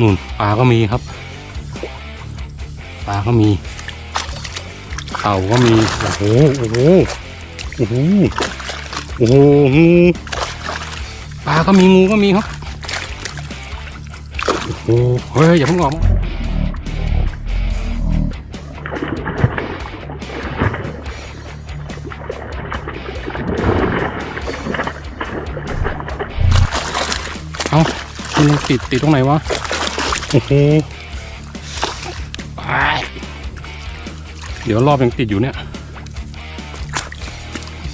นู่นปลาก็มีครับ ปลาก็มีเต่าก็มี โอ้โห โอ้โห โอ้โห โอ้โหงูปลาก็มีงูก็มีครับ โอ้โหเฮ้ย อย่าเพิ่งออกมาเอามันติดติดตรงไหนวะ เดี๋ยวรอบยังติดอยู่เนี่ย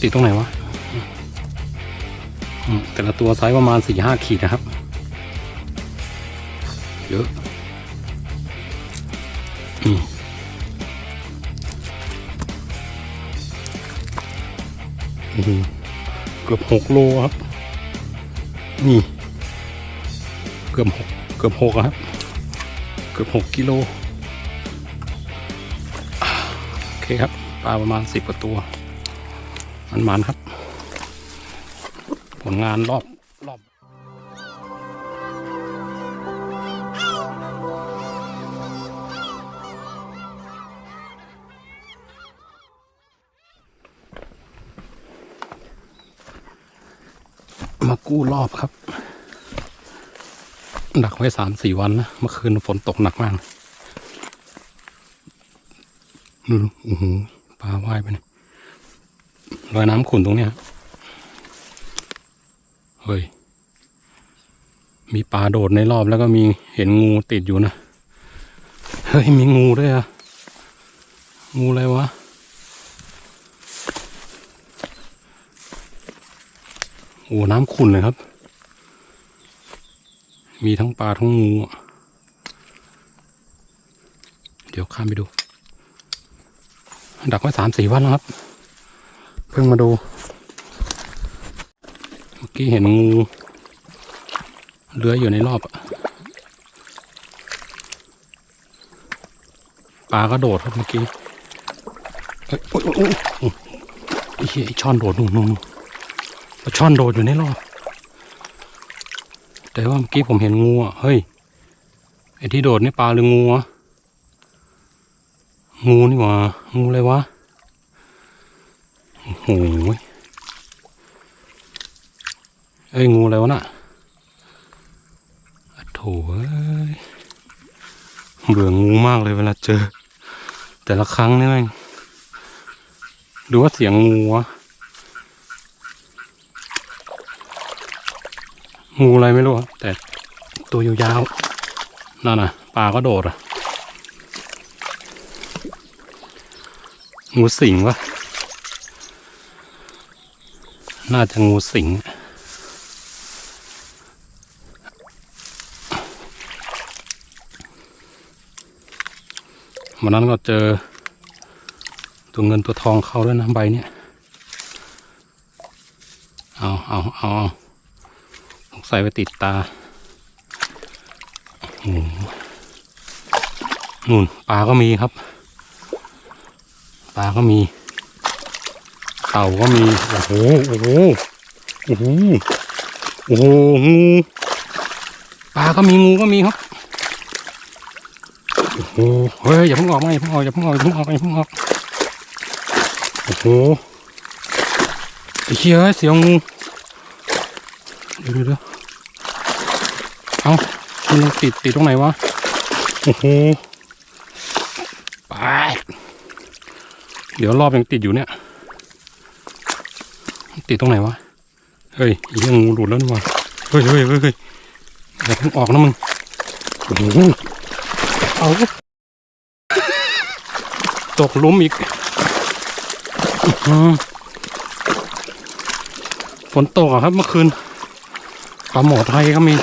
ติดตรงไหนวะอืมแต่ละตัวไซส์ประมาณสี่ห้าขีดนะครับ เยอะอืมเกือบหกโลครับ นี่ เกือบหกเกือบหกครับ กือบหกกิโลโอเคครับปลาประมาณสิบกว่าตัวมันมันครับ ผลงานรอบรอบมากู้รอบครับ ดักไว้สามสี่วันนะเมื่อคืนฝนตกหนักมากดูดูโอ้โหปลาว่ายไปเนี่ยรอยน้ำขุ่นตรงเนี้ยเฮ้ย มีปลาโดดในรอบแล้วก็มีเห็นงูติดอยู่นะ เฮ้ย มีงูด้วยอะงูอะไรวะโอ้น้ำขุ่นเลยครับ มีทั้งปลาทั้งงู เดี๋ยวข้ามไปดู ดักไว้สามสี่วันแล้วครับ เพิ่งมาดู เมื่อกี้เห็นงูเลื้อยอยู่ในรอบปลาก็โดดครับเมื่อกี้เอ้ยโอ้ยโอ้ยโอ้ยโอ้ยไอ้เหี้ยไอ้ช่อนโดดนู่นนู่นนู่นช่อนโดดอยู่ในรอบ แต่ว่าเมื่อกี้ผมเห็นงูอะเฮ้ยไอที่โดดนี่ปลาหรืองูวะงูนี่หว่างูอะไรวะโอ้โหเอ้ยงูอะไรวะน่ะอะโถเอ้ยเบื่องูมากเลยเวลาเจอ แต่ละครั้งนี่แม่งดูว่าเสียงงูวะ งูอะไรไม่รู้แต่ตัวยาวๆนั่นน่ะปลาก็โดดอะงูสิงวะน่าจะงูสิงวันนั้นก็เจอ ตัวเงินตัวทองเข้าด้วยนะใบเนี่ยเอาเอาเอาเอา สงสัยไปติดตาโอ้โหนู่นปลาก็มีครับ ปลาก็มี เต่าก็มี โอ้โห โอ้โห โอ้โห โอ้โห งู ปลาก็มีงูก็มีครับ โอ้โห เฮ้ย อย่าเพิ่งออกมาอย่าเพิ่งออกอย่าเพิ่งออกอย่าเพิ่งออกอย่าเพิ่งออก โอ้โหไอ้เชี่ยเอ้ยเสียวงู เดี๋ยวเดี๋ยวย มันยังติดติดตรงไหนวะ โอ้โหไปเดี๋ยวรอบยังติดอยู่เนี่ย ติดตรงไหนวะ เฮ้ยอีเรื่องงูหลุดแล้วนี่วะเฮ้ยเฮ้ยเฮ้ยเฮ้ยอย่าเพิ่งออกนะมึง โอ้โหเอาตกลุมอีกฝนตกอะครับเมื่อคืนปลาหมอไทยก็มี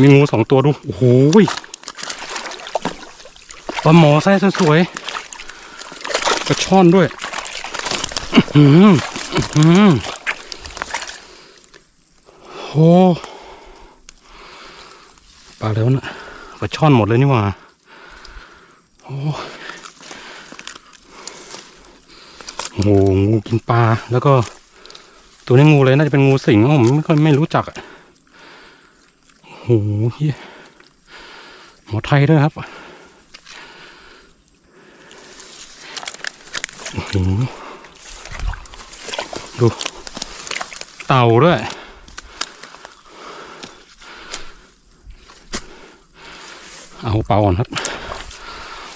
มีงูสองตัวดูโอ้โหยปลาหมอไส้สวยๆปลาช่อนด้วยอือหืออื้อหือโอ้ปลาแล้วนะปลาช่อนหมดเลยนี่หว่าโอ้โอ้โหงูกินปลาแล้วก็ตัวนี้งูเลยน่าจะเป็นงูสิงผมไม่ค่อยไม่รู้จักอะ หเฮียหมอไทยด้วยครับโหดู เต่าด้วย เอาเป่าก่อนครับ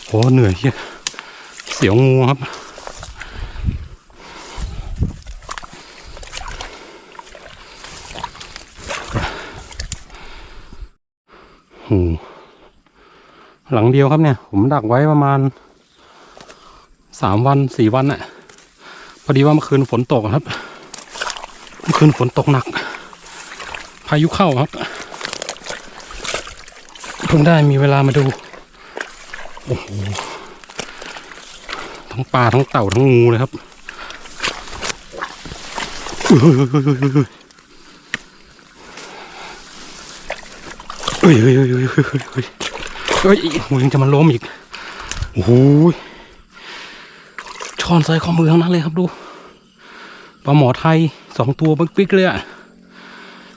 โหเหนื่อยเฮียเสียวงูครับ หลังเดียวครับเนี่ย ผมดักไว้ประมาณสามวันสี่วันน่ะพอดีว่าเมื่อคืนฝนตกครับ เมื่อคืนฝนตกหนัก พายุเข้าครับ เพิ่งได้มีเวลามาดู โอ้โห ทั้งปลาทั้งเต่าทั้งงูเลยครับ เฮ้ยเฮ้ยเฮ้ยเฮ้ยเฮ้ยเฮ้ยเฮ้ยมือจะมันล้มอีกโอ้โหช้อนใส่ข้อมือทั้งนั้นเลยครับดูปลาหมอไทยสองตัวปิ๊กเลยอะ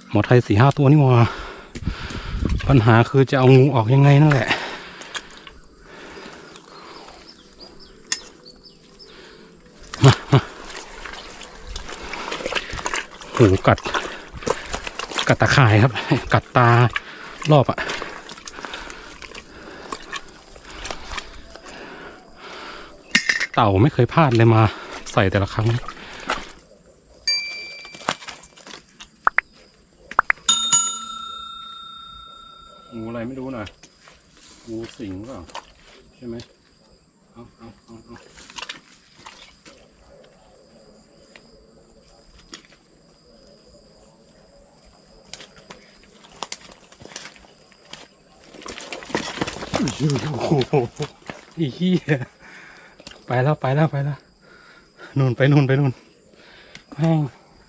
หมอไทยสี่ห้าตัวนี่มาปัญหาคือจะเอางูออกยังไงนั่นแหละหูกัด กัดตาข่ายครับ กัดตา รอบอะเต่าไม่เคยพลาดเลยมาใส่แต่ละครั้งอะไรไม่รู้นะงูสิงเปล่าใช่ไหมเอาเอาเอาเอา โอ้โหอีเหี้ยไปแล้วไปแล้วไปแล้วนู่นไปนู่นไปนู่นแม่ง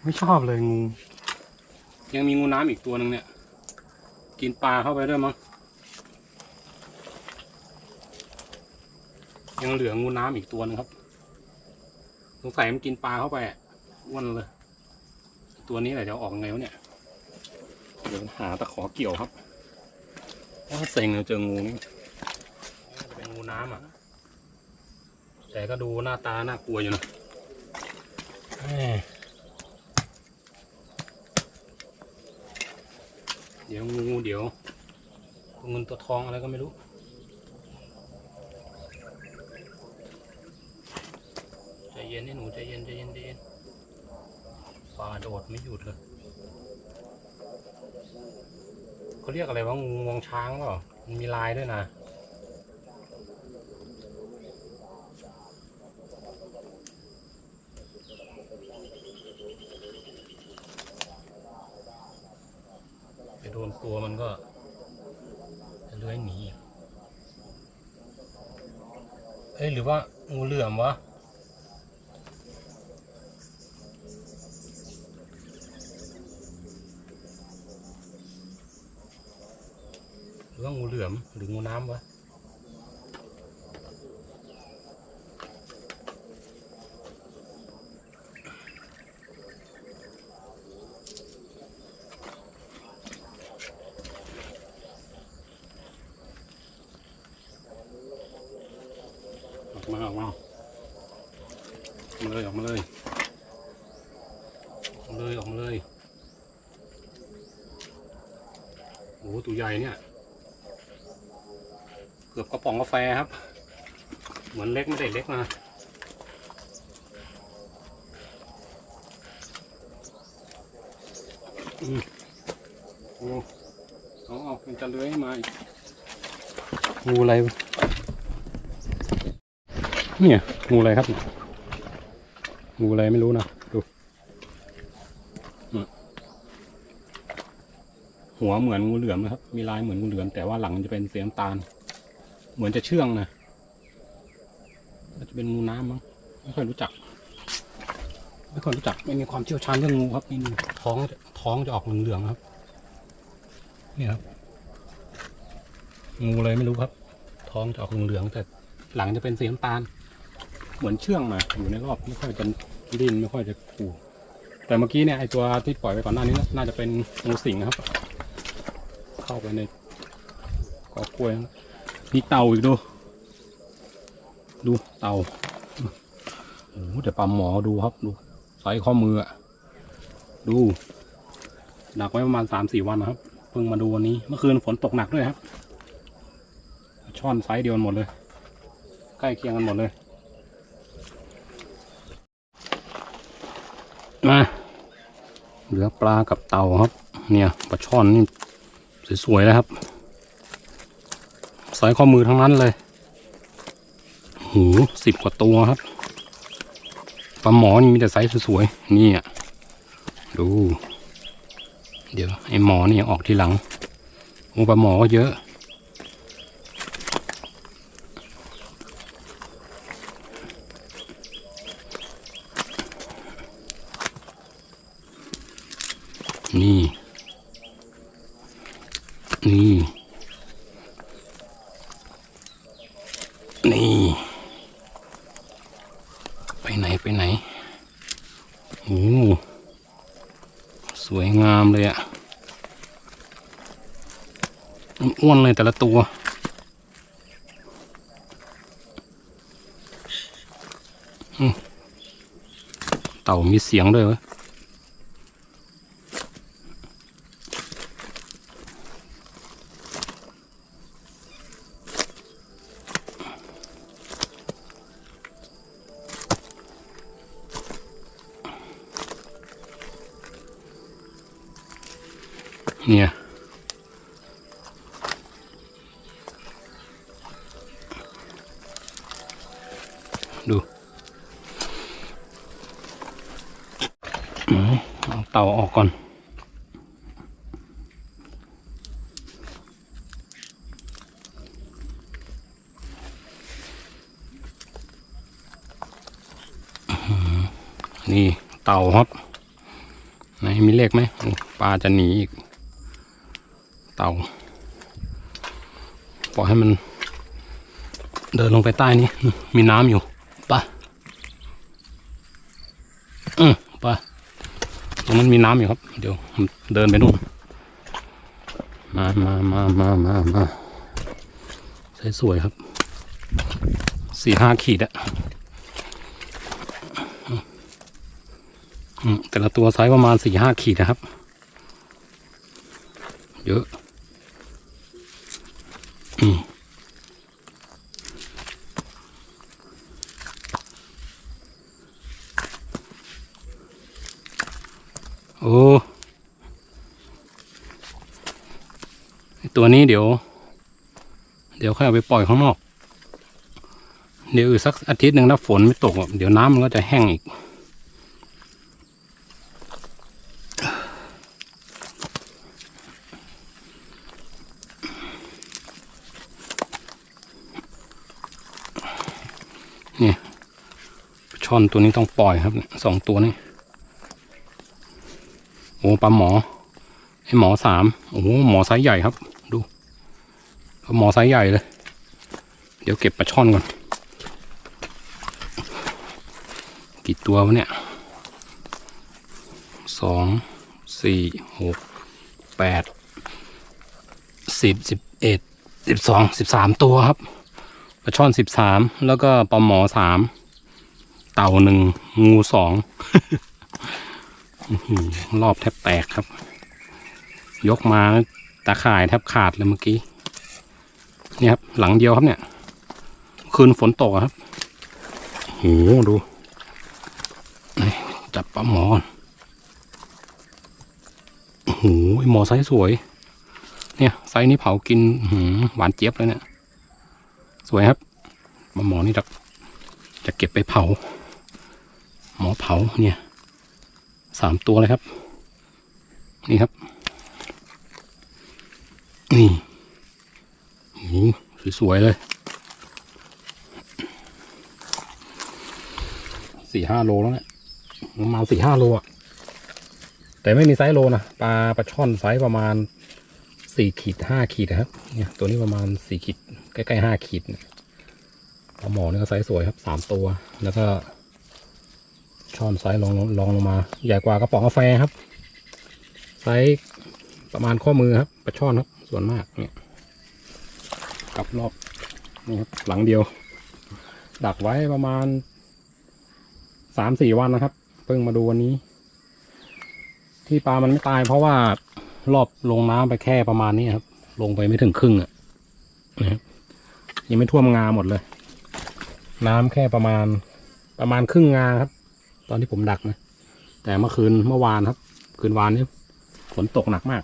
ไม่ชอบเลยงู ยังมีงูน้ำอีกตัวหนึ่งเนี่ย กินปลาเข้าไปด้วยมั้งยังเหลืองูน้ำอีกตัวนึงครับสงสัยมันกินปลาเข้าไปอะอ้วนเลย ตัวนี้แหละจะออกไงวะเนี่ยเดี๋ยวหาตะขอเกี่ยวครับว่าเซ็งเลยเจองูนี่ งูน้ำอะ แต่ก็ดูหน้าตาน่ากลัวอยู่นะแหม่เดี๋ยวงูเดี๋ยวตัวเงินตัวทองอะไรก็ไม่รู้ ใจเย็นนี่หนูใจเย็นใจเย็นใจเย็นปลาโดดไม่หยุดเลยเขาเรียกอะไรว่างูงวงช้างเปล่ามันมีลายด้วยนะ กลัวมันก็จะเลื้อยหนีอีกเอ้ยหรือว่างูเหลือมวะหรือว่างูเหลือมหรืองูน้ำวะ มาออกมาเลยออกมาเลยออกมาเลยออกมาเลยโอ้โหตัวใหญ่เนี่ย เกือบกระป๋องกาแฟครับ เหมือนเล็กไม่ได้เล็กนะอืมโอ้เอาเอามันจะเลื้อยมาอีกงูอะไร เนี่ยงูอะไรครับ งูอะไรไม่รู้นะดูหัวเหมือนงูเหลือมนะครับ มีลายเหมือนงูเหลือม แต่ว่าหลังจะเป็นสีน้ำตาล เหมือนจะเชื่องนะจะเป็นงูน้ำมั้งไม่ค่อยรู้จัก ไม่ค่อยรู้จัก ไม่มีความเชี่ยวชาญเรื่องงูครับนี่ท้องท้องจะออกเหลืองๆครับเนี่ยครับ งูอะไรไม่รู้ครับ ท้องจะออกเหลืองแต่หลังจะเป็นสีน้ำตาล เหมือนเชื่องมาอยู่ในรอบไม่ค่อยจะดิ้นไม่ค่อยจะขู่แต่เมื่อกี้เนี่ยไอตัวที่ปล่อยไปก่อนหน้านี้น่าจะเป็นงูสิงนะครับ เข้าไปในกอกล้วยมีเต่าอีกดู ดูเต่าโอ้โหแต่ปลาหมอดูครับดูไซส์ข้อมืออะดูหนักไว้ประมาณสามสี่วันนะครับเพิ่งมาดูวันนี้เมื่อคืนฝนตกหนักด้วยครับ ช่อนไซส์เดียวกันหมดเลย ใกล้เคียงกันหมดเลย มา เหลือปลากับเต่าครับ เนี่ยปลาช่อนนี่สวยๆแล้วครับสายข้อมือทั้งนั้นเลยหูสิบกว่าตัวครับปลาหมอนี่มีแต่ไซส์สวยๆนี่อะดู เดี๋ยวไอ้หมอนี่ออกทีหลังโอ้ปลาหมอก็เยอะ นี่ นี่ นี่ ไปไหนไปไหนโอ้สวยงามเลยอะอ้วนเลยแต่ละตัวเต่ามีเสียงด้วยวะ เนี่ยดูเอาเต่าออกก่อนนี่เต่าครับไหนมีเลขไหมปลาจะหนีอีก เตาปล่อยให้มันเดินลงไปใต้นี้ มีน้ำอยู่ปะอืมปะตรงนั้นมีน้ำอยู่ครับ เดี๋ยวเดินไปนู่นมามามามามามาสวยๆครับ สี่ห้าขีดอะอืมแต่ละตัวไซส์ประมาณสี่ห้าขีดนะครับ เยอะ อืมโอ้ไอ้ ตัวนี้เดี๋ยว เดี๋ยวค่อยเอาไปปล่อยข้างนอก เดี๋ยวอีกสักอาทิตย์หนึ่งถ้าฝนไม่ตก เดี๋ยวน้ำมันก็จะแห้งอีก นี่ช่อนตัวนี้ต้องปล่อยครับสองตัวนี้โอ้ปลาหมอไอหมอสามโอ้หมอไซส์ใหญ่ครับ หมอไซส์ใหญ่เลย เดี๋ยวเก็บปลาช่อนก่อน กี่ตัววะเนี่ยสองสี่หกแปดสิบสิบเอ็ดสิบสองสิบสามตัวครับปลาช่อนสิบสามแล้วก็ปลาหมอสามเต่าหนึ่งงูสองรอบแทบแตกครับ ยกมาตาข่ายแทบขาดเลยเมื่อกี้ เนี่ยครับ หลังเดียวครับเนี่ย คืนฝนตกครับโหดูจับปลาหมอนโอ้โหหมอไซส์สวย เนี่ยไซส์นี้เผากินหืหวานเจี๊ยบเลยเนี่ย สวยครับปลาหมอนี่จะจะเก็บไปเผา หมอเผาเนี่ยสามตัวเลยครับ นี่ครับ นี่ สวยๆเลยสี่ห้าโลแล้วเนี่ยประมาณสี่ห้าโลอะแต่ไม่มีไซส์โลนะปลาปลาช่อนไซส์ประมาณสี่ขีดห้าขีดนะครับ เนี่ยตัวนี้ประมาณสี่ขีดใกล้ๆห้าขีดปลาหมอนี่ก็ไซส์สวยครับสามตัว แล้วก็ช้อนไซส์ลองลองลงมา ใหญ่กว่ากระป๋องกาแฟครับ ไซส์ประมาณข้อมือครับปลาช่อนครับส่วนมากเนี่ย กลับรอบนี่ครับหลังเดียว ดักไว้ประมาณสามสี่วันนะครับ เพิ่งมาดูวันนี้ ที่ปลามันไม่ตายเพราะว่ารอบลงน้ำไปแค่ประมาณนี้ครับ ลงไปไม่ถึงครึ่งอะ่ะนะครับยังไม่ท่วมงาหมดเลย น้ำแค่ประมาณประมาณครึ่งงาครับ ตอนที่ผมดักนะ แต่เมื่อคืนเมื่อวานครับ คืนวานนี้ฝนตกหนักมาก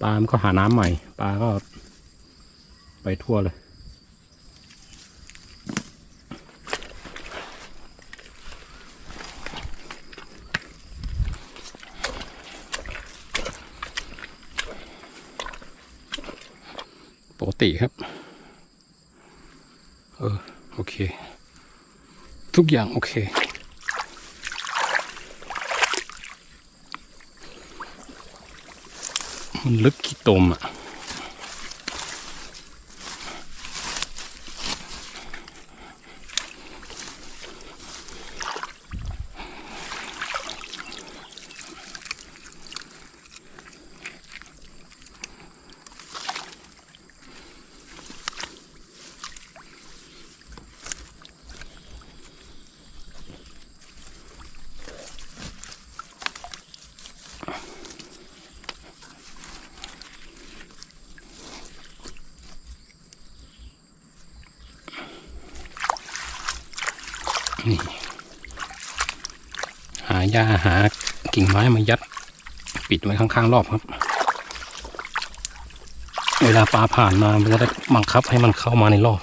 ปลามันก็หาน้ำใหม่ ปลาก็ ไปทั่วเลย ปกติครับ เออ โอเค ทุกอย่างโอเคมันลึกขี้ตมอะ นี่ หาหญ้าหากิ่งไม้มายัด ปิดไว้ข้างๆรอบครับ เวลาปลาผ่านมามันจะได้บังคับให้มันเข้ามาในรอบ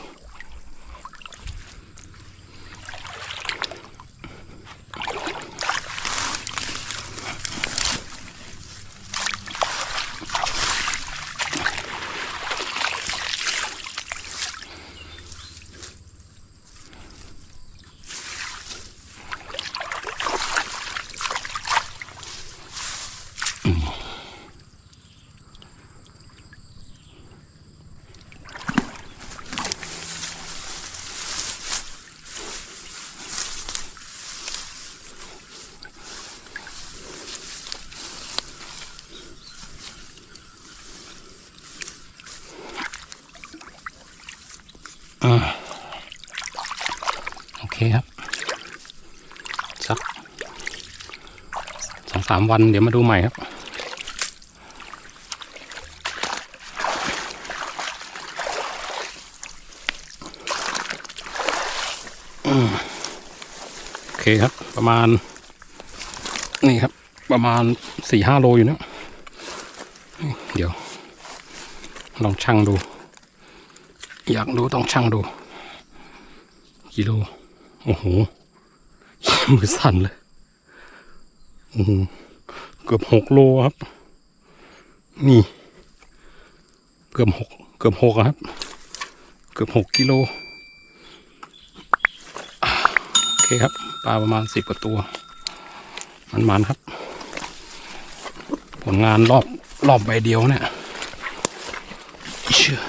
สามวันเดี๋ยวมาดูใหม่ครับอโอเคครับ ประมาณ นี่ครับ ประมาณสี่ห้าโลอยู่เนะเดี๋ยว ลองชั่งดู อยากรู้ต้องชั่งดูกิโล โอ้โหมือสั่นเลย โอ้โหเกือบหกโลครับ นี่ เกือบหกเกือบหกครับ เกือบหกกิโลโอเคครับปลาประมาณสิบกว่าตัว มันๆครับ ผลงานรอบรอบใบเดียวเนี่ยเชื่อ